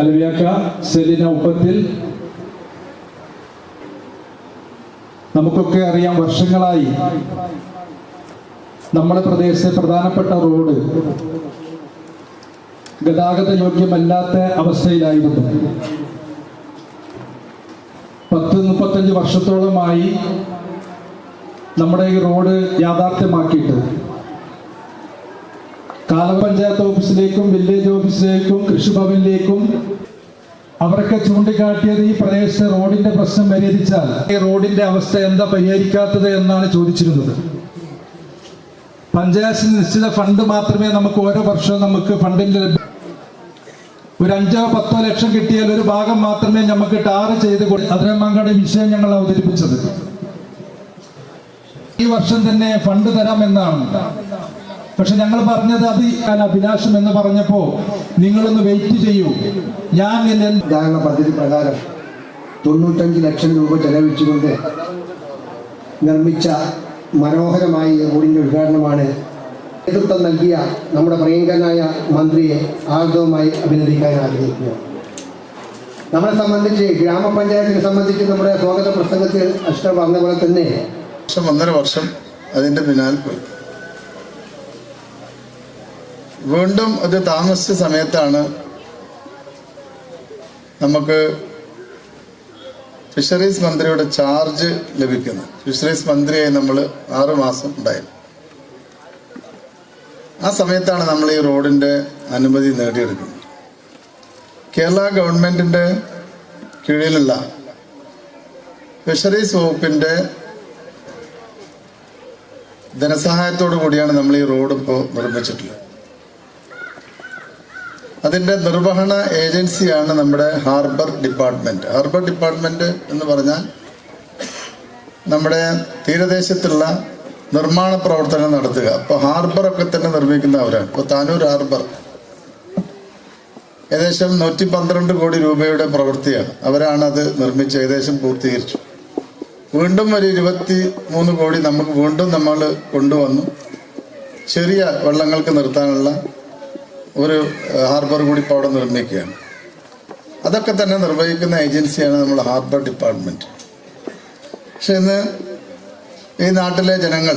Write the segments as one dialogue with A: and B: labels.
A: അലവിയാക്ക സെലിന ഉപ്പത്തിൽ. നമുക്കൊക്കെ അറിയാം വർഷങ്ങളായി നമ്മുടെ പ്രദേശത്തെ പ്രധാനപ്പെട്ട റോഡ് ഗതാഗത യോഗ്യമല്ലാത്ത അവസ്ഥയിലായിരുന്നു. പത്ത് മുപ്പത്തഞ്ച് വർഷത്തോളമായി നമ്മുടെ ഈ റോഡ് യാഥാർത്ഥ്യമാക്കിയിട്ട്. കാലപഞ്ചായത്ത് ഓഫീസിലേക്കും വില്ലേജ് ഓഫീസിലേക്കും കൃഷിഭവനിലേക്കും അവരൊക്കെ ചൂണ്ടിക്കാട്ടിയത് ഈ പ്രദേശത്തെ റോഡിന്റെ പ്രശ്നം പരിഹരിച്ചാൽ ഈ റോഡിന്റെ അവസ്ഥ എന്താ പരിഹരിക്കാത്തത് എന്നാണ് ചോദിച്ചിരുന്നത്. പഞ്ചായത്തിന് നിശ്ചിത ഫണ്ട് മാത്രമേ നമുക്ക് ഓരോ വർഷവും നമുക്ക് ഫണ്ടിന്റെ ഒരു അഞ്ചോ പത്തോ ലക്ഷം കിട്ടിയാൽ ഒരു ഭാഗം മാത്രമേ നമുക്ക് ടാർ ചെയ്ത് അതിനമ്മങ്ങളുടെ വിഷയം ഞങ്ങൾ അവതരിപ്പിച്ചത്. ഈ വർഷം തന്നെ ഫണ്ട് തരാം തരാമെന്നാണ്. പക്ഷെ ഞങ്ങൾ പറഞ്ഞത് അത് ഞാൻ അഭിലാഷം എന്ന് പറഞ്ഞപ്പോ നിങ്ങളൊന്ന് വെയിറ്റ് ചെയ്യൂ. ഞാൻ എന്നെ
B: ഉദാഹരണ പദ്ധതി പ്രകാരം തൊണ്ണൂറ്റഞ്ച് ലക്ഷം രൂപ ചെലവിച്ചുകൊണ്ട് നിർമ്മിച്ച മനോഹരമായ റോഡിന്റെ ഉദ്ഘാടനമാണ് നേതൃത്വം നൽകിയ നമ്മുടെ പ്രിയങ്കരനായ മന്ത്രിയെ ആർദ്രവുമായി അഭിനന്ദിക്കാൻ ആഗ്രഹിക്കുന്നു. നമ്മളെ സംബന്ധിച്ച് ഗ്രാമപഞ്ചായത്തിനെ സംബന്ധിച്ച് നമ്മുടെ സ്വാഗത പ്രസംഗത്തിൽ അഷ്ടം പറഞ്ഞ പോലെ തന്നെ
C: വർഷം ഒന്നര വർഷം അതിന്റെ പിന്നാലെ പോയി. വീണ്ടും അത് താമസിച്ച സമയത്താണ് നമുക്ക് ഫിഷറീസ് മന്ത്രിയുടെ ചാർജ് ലഭിക്കുന്നത്. ഫിഷറീസ് മന്ത്രിയായി നമ്മൾ ആറു മാസം ഉണ്ടായിരുന്നു. ആ സമയത്താണ് നമ്മൾ ഈ റോഡിന്റെ അനുമതി നേടിയെടുക്കുന്നത്. കേരള ഗവൺമെന്റിന്റെ കീഴിലുള്ള ഫിഷറീസ് വകുപ്പിന്റെ ധനസഹായത്തോടു കൂടിയാണ് നമ്മൾ ഈ റോഡ് ഇപ്പോൾ നിർമ്മിച്ചിട്ടുള്ളത്. അതിന്റെ നിർവഹണ ഏജൻസിയാണ് നമ്മുടെ ഹാർബർ ഡിപ്പാർട്ട്മെന്റ്. ഹാർബർ ഡിപ്പാർട്ട്മെന്റ് എന്ന് പറഞ്ഞാൽ നമ്മുടെ തീരദേശത്തുള്ള നിർമ്മാണ പ്രവർത്തനം നടത്തുക. അപ്പോൾ ഹാർബറൊക്കെ തന്നെ നിർമ്മിക്കുന്നവരാണ് ഇപ്പോൾ താനൂർ ഹാർബർ ഏകദേശം നൂറ്റി പന്ത്രണ്ട് കോടി രൂപയുടെ പ്രവൃത്തിയാണ്. അവരാണ് അത് നിർമ്മിച്ച് ഏകദേശം പൂർത്തീകരിച്ചു. വീണ്ടും ഒരു ഇരുപത്തി മൂന്ന് കോടി നമുക്ക് വീണ്ടും നമ്മൾ കൊണ്ടുവന്നു. ചെറിയ വെള്ളങ്ങൾക്ക് നിർത്താനുള്ള ഒരു ഹാർബർ കൂടി ഇപ്പോൾ അവിടെ നിർമ്മിക്കുകയാണ്. അതൊക്കെ തന്നെ നിർവഹിക്കുന്ന ഏജൻസിയാണ് നമ്മൾ ഹാർബർ ഡിപ്പാർട്ട്മെന്റ് പക്ഷെ ഇന്ന് ഈ നാട്ടിലെ ജനങ്ങൾ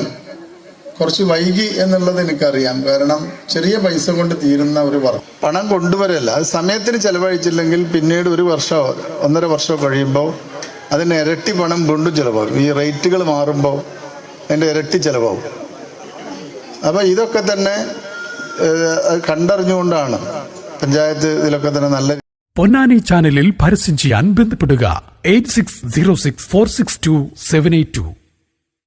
C: കുറച്ച് വൈകി എന്നുള്ളത് എനിക്കറിയാം. കാരണം ചെറിയ പൈസ കൊണ്ട് തീരുന്ന ഒരു വർഷം പണം കൊണ്ടുവരല്ല. അത് സമയത്തിന് ചിലവഴിച്ചില്ലെങ്കിൽ പിന്നീട് ഒരു വർഷമോ ഒന്നര വർഷമോ കഴിയുമ്പോൾ അതിന് ഇരട്ടി പണം വീണ്ടും ചിലവാകും. ഈ റേറ്റുകൾ മാറുമ്പോൾ അതിന്റെ ഇരട്ടി ചിലവാകും. അപ്പോൾ ഇതൊക്കെ തന്നെ കണ്ടറിഞ്ഞുകൊണ്ടാണ് പഞ്ചായത്ത് ഇതിലൊക്കെ തന്നെ നല്ല
D: പൊന്നാനി ചാനലിൽ പരസ്യം ചെയ്യാൻ ബന്ധപ്പെടുക. Eight six zero six four six two seven eight two.